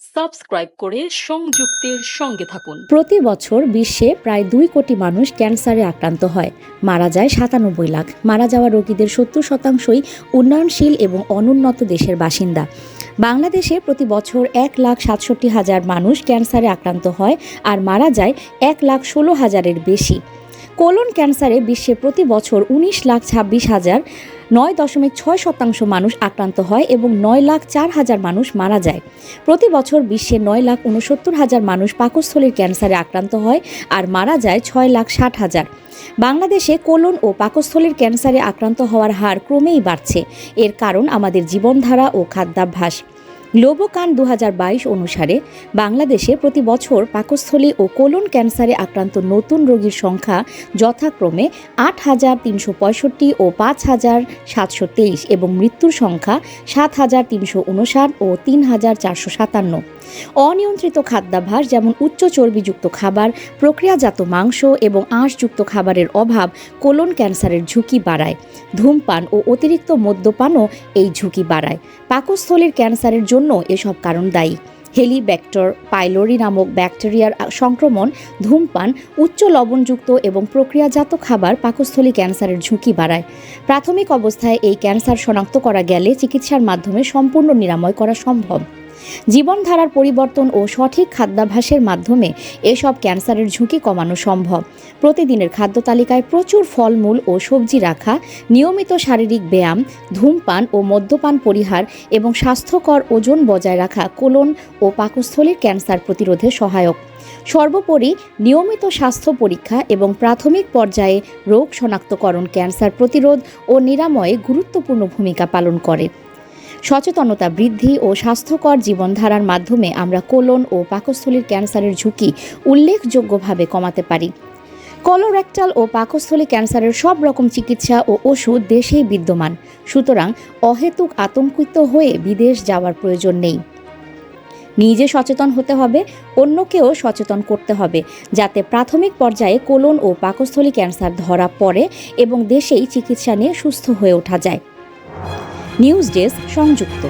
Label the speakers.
Speaker 1: Subscribe করে সংযুক্তের সঙ্গে থাকুন।
Speaker 2: প্রতি বছর বিশ্বে প্রায় দুই কোটি মানুষ ক্যান্সারে আক্রান্ত হয়। মারা যায় সাতানব্বই লাখ। মারা যাওয়া রোগীদের সত্তর শতাংশই উন্নয়নশীল এবং অনুন্নত দেশের বাসিন্দা। বাংলাদেশে প্রতি বছর এক লাখ সাতষট্টি হাজার মানুষ ক্যান্সারে আক্রান্ত হয় আর মারা যায় এক লাখ ষোলো হাজারের বেশি। কোলন ক্যান্সারে বিশ্বে প্রতি বছর উনিশ লাখ ছাব্বিশ হাজার নয় দশমিক ছয় শতাংশ মানুষ আক্রান্ত হয় এবং নয় লাখ চার হাজার মানুষ মারা যায়। প্রতি বছর বিশ্বে নয় লাখ উনসত্তর হাজার মানুষ পাকস্থলীর ক্যান্সারে আক্রান্ত হয় আর মারা যায় ছয় লাখ ষাট হাজার। বাংলাদেশে কোলন ও পাকস্থলীর ক্যান্সারে আক্রান্ত হওয়ার হার ক্রমেই বাড়ছে। এর কারণ আমাদের জীবনধারা ও খাদ্যাভ্যাস। গ্লোবোকান দু অনুসারে বাংলাদেশে প্রতি বছর পাকস্থলী ও কোলন ক্যান্সারে আক্রান্ত নতুন রোগীর সংখ্যা যথাক্রমে আট হাজার তিনশো পঁয়ষট্টি ও পাঁচ হাজার সাতশো তেইশ এবং মৃত্যুর সংখ্যা সাত হাজার তিনশো উনষাট ও তিন হাজার চারশো সাতান্ন। অনিয়ন্ত্রিত খাদ্যাভ্যাস যেমন উচ্চ চর্বিযুক্ত খাবার, প্রক্রিয়াজাত মাংস এবং আঁশযুক্ত খাবারের অভাব কোলন ক্যান্সারের ঝুঁকি বাড়ায়। ধূমপান ও অতিরিক্ত মদ্যপানও এই ঝুঁকি বাড়ায়। পাকস্থলীর ক্যান্সারের জন্য এসব কারণ দায়ী। হেলিব্যাক্টর, পাইলোরি নামক ব্যাকটেরিয়ার সংক্রমণ, ধূমপান, উচ্চ লবণযুক্ত এবং প্রক্রিয়াজাত খাবার পাকস্থলী ক্যান্সারের ঝুঁকি বাড়ায়। প্রাথমিক অবস্থায় এই ক্যান্সার শনাক্ত করা গেলে চিকিৎসার মাধ্যমে সম্পূর্ণ নিরাময় করা সম্ভব। জীবনধারার পরিবর্তন ও সঠিক খাদ্যাভ্যাসের মাধ্যমে এসব ক্যান্সারের ঝুঁকি কমানো সম্ভব। প্রতিদিনের খাদ্য তালিকায় প্রচুর ফলমূল ও সবজি রাখা, নিয়মিত শারীরিক ব্যায়াম, ধূমপান ও মদ্যপান পরিহার এবং স্বাস্থ্যকর ওজন বজায় রাখা কোলন ও পাকস্থলীর ক্যান্সার প্রতিরোধে সহায়ক। সর্বোপরি নিয়মিত স্বাস্থ্য পরীক্ষা এবং প্রাথমিক পর্যায়ে রোগ শনাক্তকরণ ক্যান্সার প্রতিরোধ ও নিরাময়ে গুরুত্বপূর্ণ ভূমিকা পালন করে। সচেতনতা বৃদ্ধি ও স্বাস্থ্যকর জীবনধারার মাধ্যমে আমরা কোলন ও পাকস্থলীর ক্যান্সারের ঝুঁকি উল্লেখযোগ্যভাবে কমাতে পারি। কলোরেক্টাল ও পাকস্থলী ক্যান্সারের সব রকম চিকিৎসা ও ওষুধ দেশেই বিদ্যমান। সুতরাং অহেতুক আতঙ্কিত হয়ে বিদেশ যাওয়ার প্রয়োজন নেই। নিজে সচেতন হতে হবে, অন্যকেও সচেতন করতে হবে, যাতে প্রাথমিক পর্যায়ে কোলন ও পাকস্থলী ক্যান্সার ধরা পড়ে এবং দেশেই চিকিৎসা নিয়ে সুস্থ হয়ে ওঠা যায়। নিউজ ডেস্ক সংযুক্ত।